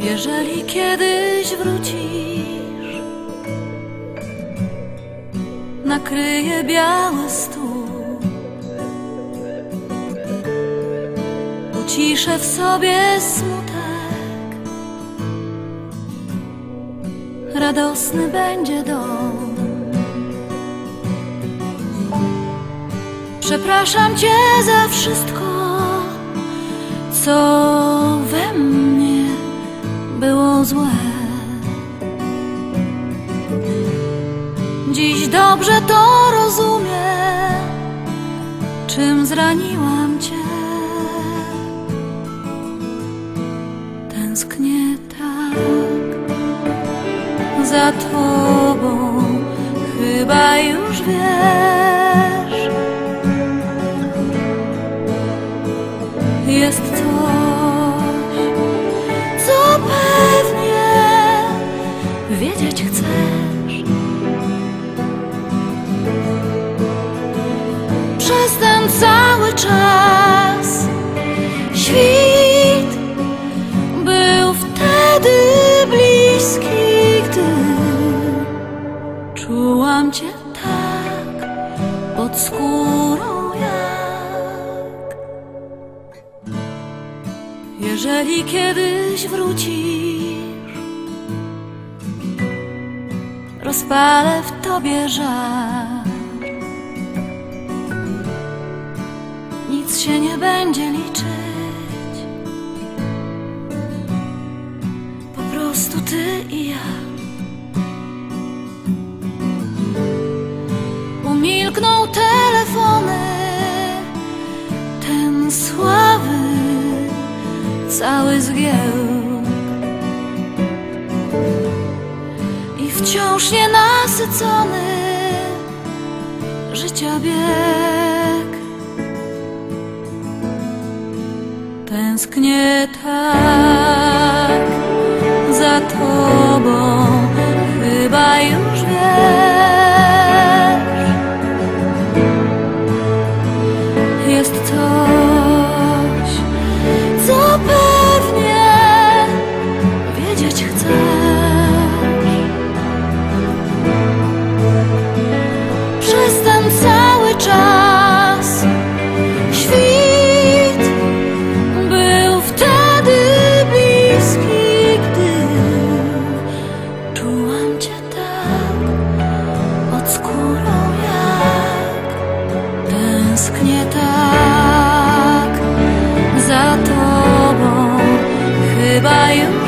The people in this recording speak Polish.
Jeżeli kiedyś wrócisz, nakryje biały stół. Uciszę w sobie smutek, radosny będzie dom. Przepraszam Cię za wszystko, co we mnie było złe. Dziś dobrze to rozumiem, czym zraniłam Cię. Tęsknię tak za Tobą, chyba już wiesz. Czułam cię tak pod skórą jak. Jeżeli kiedyś wrócisz, rozpalę w tobie żar. Nic się nie będzie liczyć, po prostu ty i ja. I wciąż nienasycony życia bieg. Tęsknię tak za tobą Chyba już wiesz. Jest to choć. Przez ten cały czas świt był wtedy bliski, gdy czułam cię tak pod skórą jak tęsknię tak za tobą. Chyba już